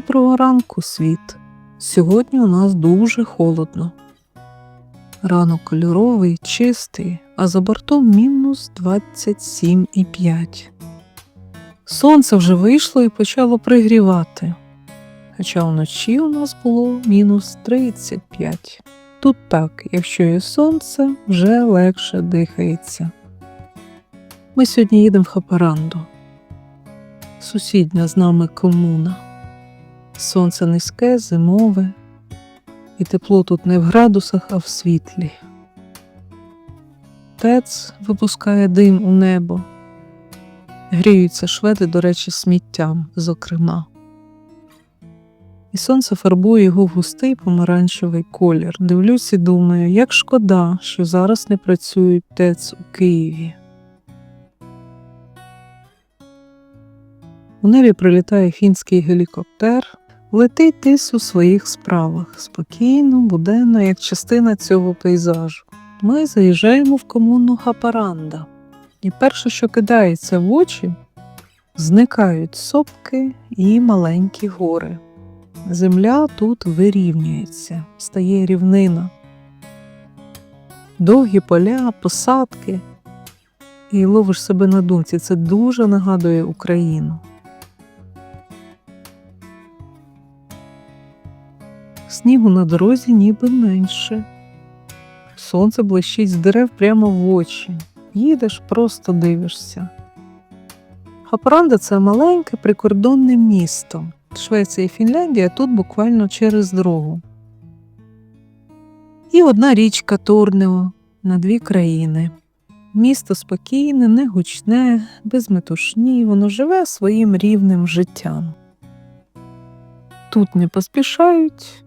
Доброго ранку, світ! Сьогодні у нас дуже холодно. Ранок кольоровий, чистий, а за бортом мінус 27,5. Сонце вже вийшло і почало пригрівати. Хоча вночі у нас було мінус 35. Тут так, якщо є сонце, вже легше дихається. Ми сьогодні їдемо в Хапаранду. Сусідня з нами комуна. Сонце низьке, зимове, і тепло тут не в градусах, а в світлі. ТЕЦ випускає дим у небо. Гріються шведи, до речі, сміттям, зокрема. І сонце фарбує його в густий помаранчевий колір. Дивлюсь і думаю, як шкода, що зараз не працюють ТЕЦ у Києві. У небі прилітає фінський гелікоптер, летить тис у своїх справах, спокійно, буденно, як частина цього пейзажу. Ми заїжджаємо в комуну Хапаранда, і перше, що кидається в очі, зникають сопки і маленькі гори. Земля тут вирівнюється, стає рівнина. Довгі поля, посадки. І ловиш себе на думці. Це дуже нагадує Україну. Снігу на дорозі ніби менше. Сонце блищить з дерев прямо в очі. Їдеш, просто дивишся. Хапаранда це маленьке прикордонне місто. Швеція і Фінляндія тут буквально через дорогу. І одна річка Торнео на дві країни. Місто спокійне, не гучне, без метушні, воно живе своїм рівним життям. Тут не поспішають,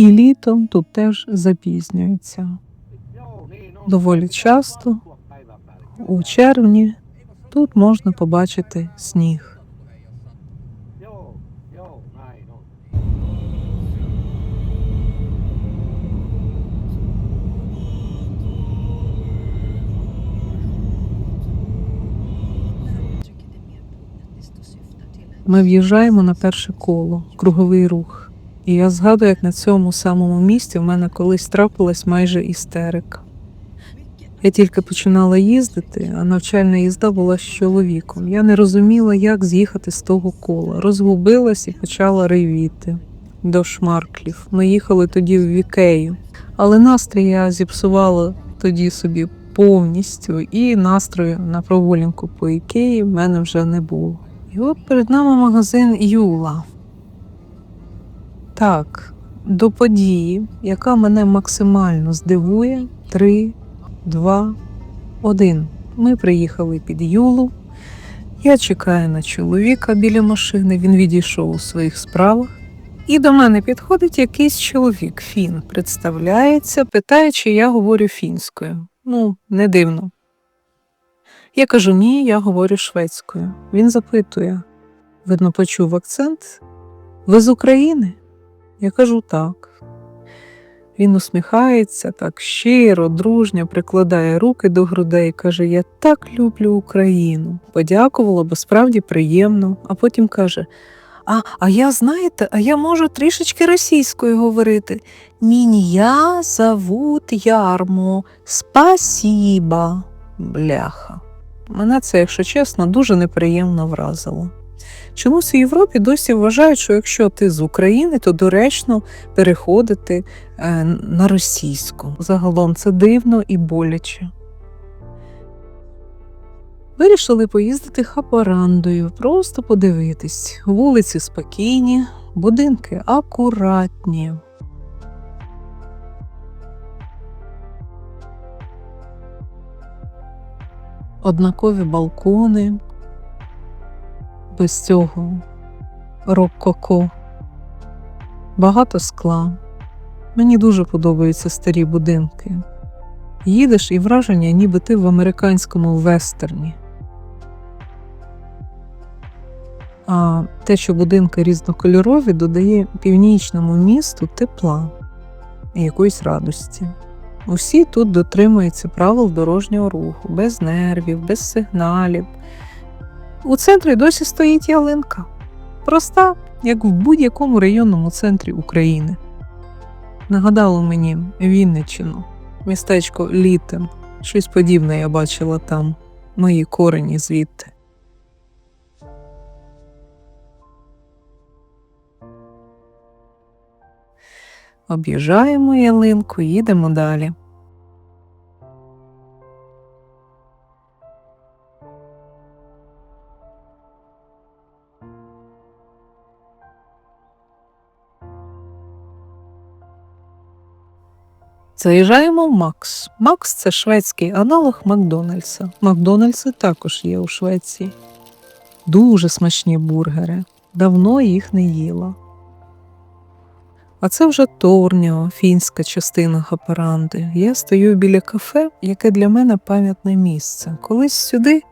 і літом тут теж запізнюються. Доволі часто у червні тут можна побачити сніг. Ми в'їжджаємо на перше коло, круговий рух. І я згадую, як на цьому самому місці в мене колись трапилась майже істерика. Я тільки починала їздити, а навчальна їзда була з чоловіком. Я не розуміла, як з'їхати з того кола. Розгубилась і почала ревіти до шмарклів. Ми їхали тоді в Вікею, але настрій я зіпсувала тоді собі повністю, і настрою на прогулянку по Ікеї в мене вже не було. І от перед нами магазин Юла. Так, до події, яка мене максимально здивує, 3, 2, 1. Ми приїхали під Юлу. Я чекаю на чоловіка біля машини, він відійшов у своїх справах. І до мене підходить якийсь чоловік, фін, представляється, питає, чи я говорю фінською. Ну, не дивно. Я кажу, ні, я говорю шведською. Він запитує, видно, почув акцент. Ви з України? Я кажу так. Він усміхається так щиро, дружньо прикладає руки до грудей каже: Я так люблю Україну. Подякувала, бо справді приємно. А потім каже: А а я знаєте, а я можу трішечки російською говорити. Міня зовут Ярмо. Спасіба, бляха. Мене це, якщо чесно, дуже неприємно вразило. Чомусь у Європі досі вважають, що якщо ти з України, то доречно переходити е, на російську. Загалом це дивно і боляче. Вирішили поїздити хапарандою, просто подивитись. Вулиці спокійні, будинки акуратні. Однакові балкони, без цього рококо, багато скла. Мені дуже подобаються старі будинки. Їдеш і враження, ніби ти в американському вестерні. А те, що будинки різнокольорові, додає північному місту тепла і якоїсь радості. Усі тут дотримуються правил дорожнього руху, без нервів, без сигналів. У центрі досі стоїть ялинка. Проста, як в будь-якому районному центрі України. Нагадало мені Вінниччину, містечко Літин. Щось подібне я бачила там, мої корені звідти. Об'їжджаємо ялинку, їдемо далі. Заїжджаємо в Макс. Макс це шведський аналог Макдональдса. Макдональдси також є у Швеції. Дуже смачні бургери. Давно їх не їла. А це вже Торніо, фінська частина Хапаранди. Я стою біля кафе, яке для мене пам'ятне місце. Колись сюди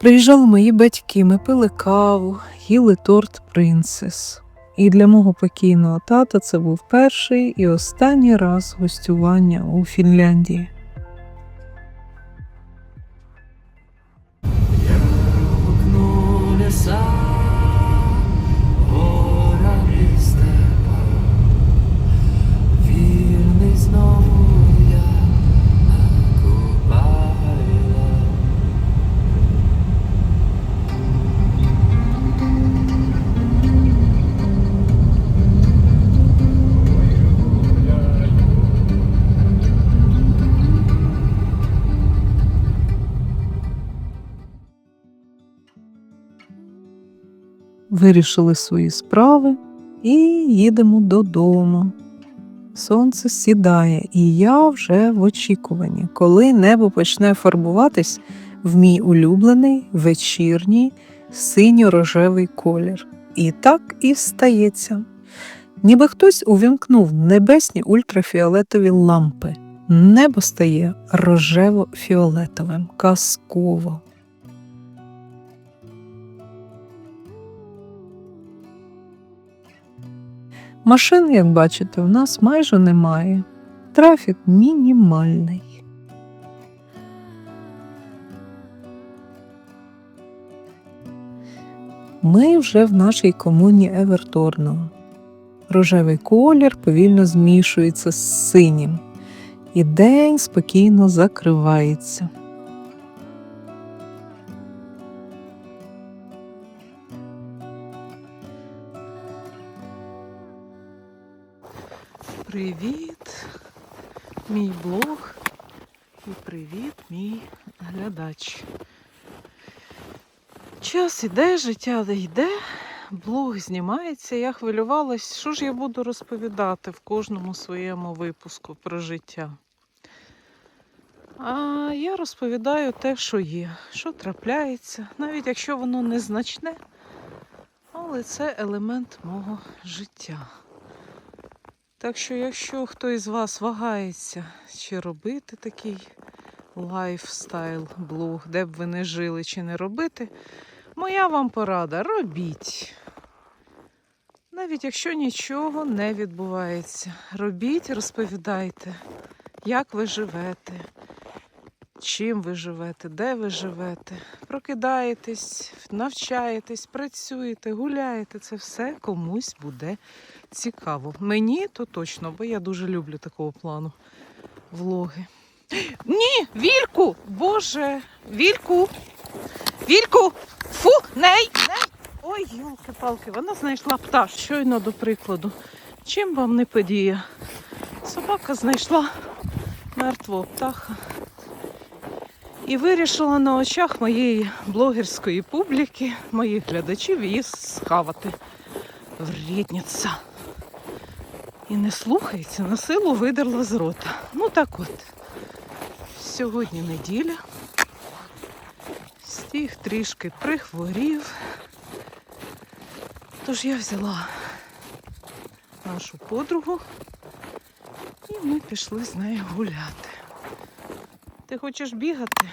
приїжджали мої батьки, ми пили каву, їли торт Принцес. І для мого покійного тата це був перший і останній раз гостювання у Фінляндії. Вирішили свої справи і їдемо додому. Сонце сідає, і я вже в очікуванні, коли небо почне фарбуватись в мій улюблений вечірній синьо-рожевий колір. І так і стається. Ніби хтось увімкнув небесні ультрафіолетові лампи. Небо стає рожево-фіолетовим, казково. Машин, як бачите, у нас майже немає. Трафік мінімальний. Ми вже в нашій комуні Еверторно. Рожевий колір повільно змішується з синім, і день спокійно закривається. Привіт, мій блог і привіт, мій глядач. Час іде, життя йде, блог знімається. Я хвилювалась, що ж я буду розповідати в кожному своєму випуску про життя. А я розповідаю те, що є, що трапляється, навіть якщо воно незначне, але це елемент мого життя. Так що, якщо хто із вас вагається, чи робити такий лайфстайл блог, де б ви не жили чи не робити, моя вам порада робіть. Навіть якщо нічого не відбувається, робіть, розповідайте, як ви живете, чим ви живете, де ви живете, прокидаєтесь, навчаєтесь, працюєте, гуляєте. Це все комусь буде цікаво. Мені то точно, бо я дуже люблю такого плану влоги. Ні, вільку! Боже, вільку! Вільку! Фу, ней! ней! Ой, йолки-палки, вона знайшла пташ. Щойно до прикладу. Чим вам не подія? Собака знайшла мертвого птаха. І вирішила на очах моєї блогерської публіки, моїх глядачів, її схавати. Вредниця. І не слухається, на силу видерла з рота. Ну так от. Сьогодні неділя. Стіг трішки прихворів. Тож я взяла нашу подругу і ми пішли з нею гуляти. Ти хочеш бігати?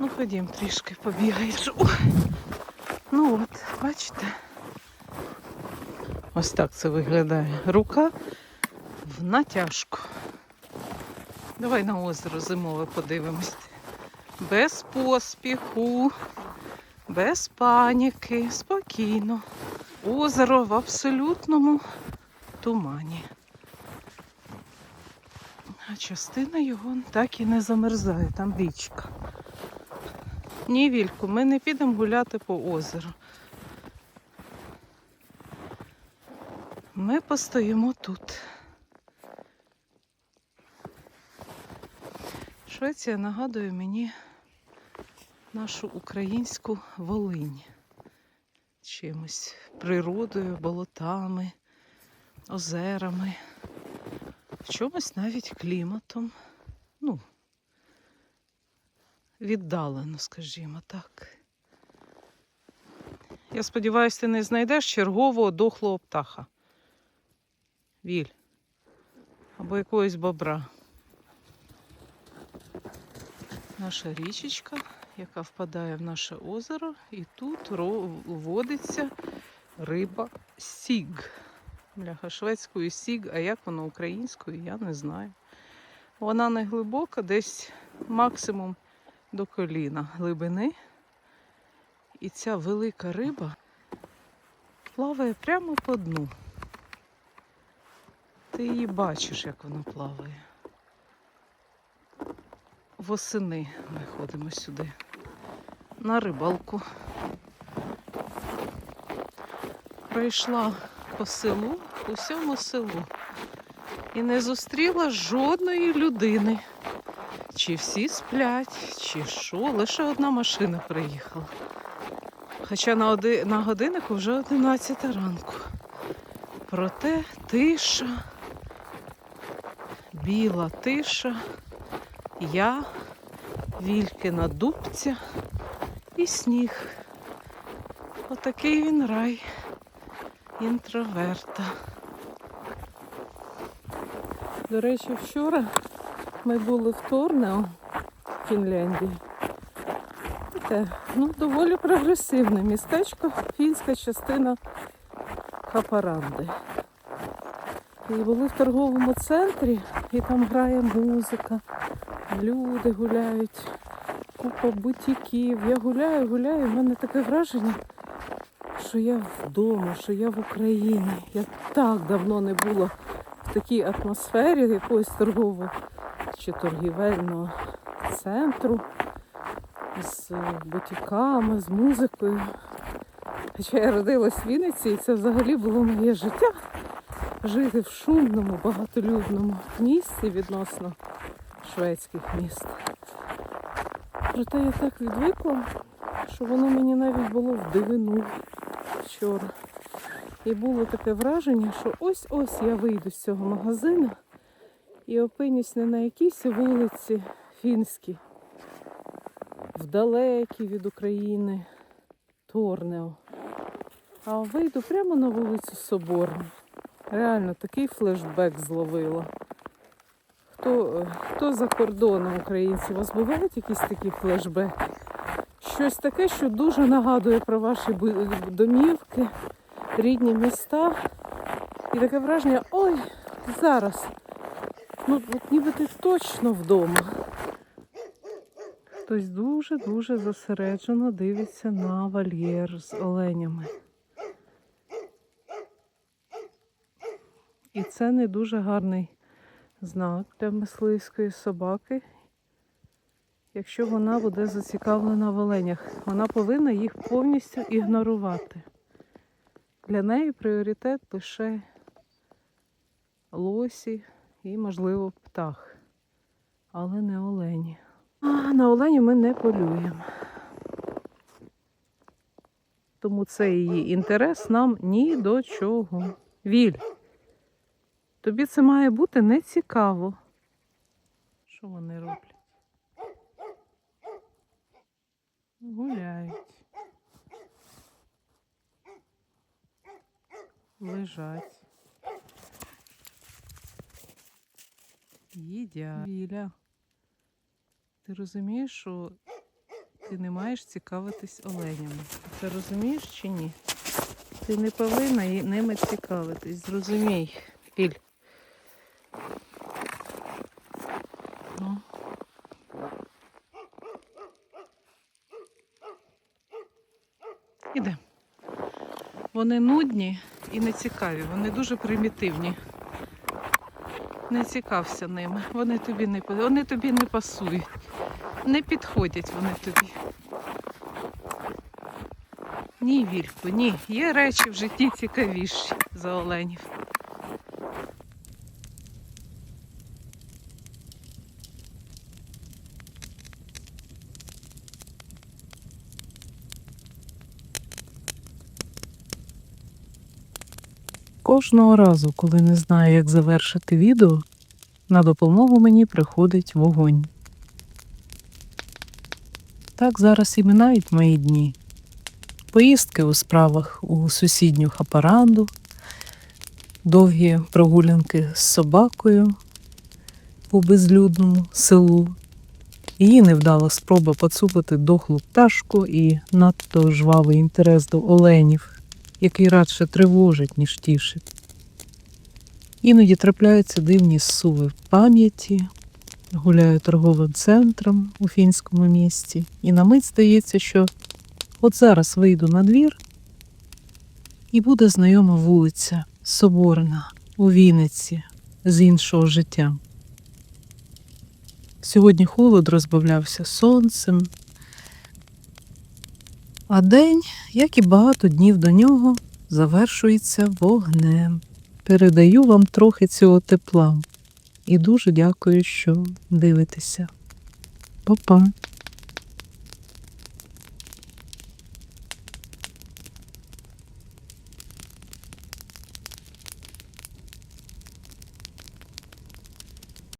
Ну, ходім трішки побігаєш. Ну от, бачите? Ось так це виглядає. Рука в натяжку. Давай на озеро зимове подивимось. Без поспіху, без паніки, спокійно. озеро в абсолютному тумані. Частина його так і не замерзає, там річка. Ні, Вільку, ми не підемо гуляти по озеру. Ми постоїмо тут. Швеція нагадує мені нашу українську Волинь чимось природою, болотами, озерами, в чомусь навіть кліматом. Ну, віддалено, скажімо так. Я сподіваюся, ти не знайдеш чергового дохлого птаха. Віль. Або якогось бобра. Наша річечка, яка впадає в наше озеро, і тут водиться риба сіг. Бляха, шведською сіг, а як вона українською, я не знаю. Вона не глибока, десь максимум до коліна глибини. І ця велика риба плаває прямо по дну. Ти її бачиш, як вона плаває. Восени ми ходимо сюди на рибалку. Пройшла по селу, по всьому селу і не зустріла жодної людини. Чи всі сплять, чи що, лише одна машина приїхала. Хоча на, оди... на годиннику вже 11 ранку. Проте тиша, біла тиша, я, Вількина дубця і сніг. Отакий він рай інтроверта. До речі, вчора ми були в Торнео, в Фінляндії. Таке, ну, доволі прогресивне містечко, фінська частина Хапаранди. І були в торговому центрі, і там грає музика, люди гуляють, купа бутіків. Я гуляю, гуляю, в мене таке враження, що я вдома, що я в Україні. Я так давно не була в такій атмосфері якогось торгового чи торгівельного центру з е, бутіками, з музикою. Хоча я родилась в Вінниці, і це взагалі було моє життя. Жити в шумному, багатолюдному місці відносно шведських міст. Проте я так відвикла, що воно мені навіть було в дивину вчора. І було таке враження, що ось-ось я вийду з цього магазину і опинюсь не на якійсь вулиці фінській, вдалекій від України, Торнео, а вийду прямо на вулицю Соборну. Реально такий флешбек зловила. Хто, е, хто за кордоном українці? У вас бувають якісь такі флешбеки? Щось таке, що дуже нагадує про ваші домівки, рідні міста. І таке враження, ой, зараз. Ну, от ніби ти точно вдома. Хтось дуже-дуже зосереджено дивиться на вольєр з оленями. І це не дуже гарний знак для мисливської собаки, якщо вона буде зацікавлена в оленях. Вона повинна їх повністю ігнорувати. Для неї пріоритет лише лосі і, можливо, птах, але не олені. А на олені ми не полюємо. Тому цей її інтерес нам ні до чого. Віль. Тобі це має бути не цікаво. Що вони роблять? Гуляють. Лежать. Їдять. Віля. Ти розумієш, що ти не маєш цікавитись оленями? Ти розумієш чи ні? Ти не повинна ними цікавитись. Зрозумій, Віль. Ну. Іде. Вони нудні і не цікаві, вони дуже примітивні. Не цікався ними. Вони тобі не вони тобі не пасують. Не підходять вони тобі. Ні, Вілько, ні. Є речі в житті цікавіші за оленів. Кожного разу, коли не знаю, як завершити відео, на допомогу мені приходить вогонь. Так зараз і минають мої дні. Поїздки у справах у сусідню хапаранду, довгі прогулянки з собакою по безлюдному селу, її невдала спроба поцупити дохлу пташку і надто жвавий інтерес до оленів, який радше тривожить, ніж тішить. Іноді трапляються дивні зсуви в пам'яті, гуляю торговим центром у фінському місті, і на мить здається, що от зараз вийду на двір, і буде знайома вулиця Соборна у Вінниці з іншого життя. Сьогодні холод розбавлявся сонцем, а день, як і багато днів до нього, завершується вогнем. Передаю вам трохи цього тепла і дуже дякую, що дивитеся. Па-па!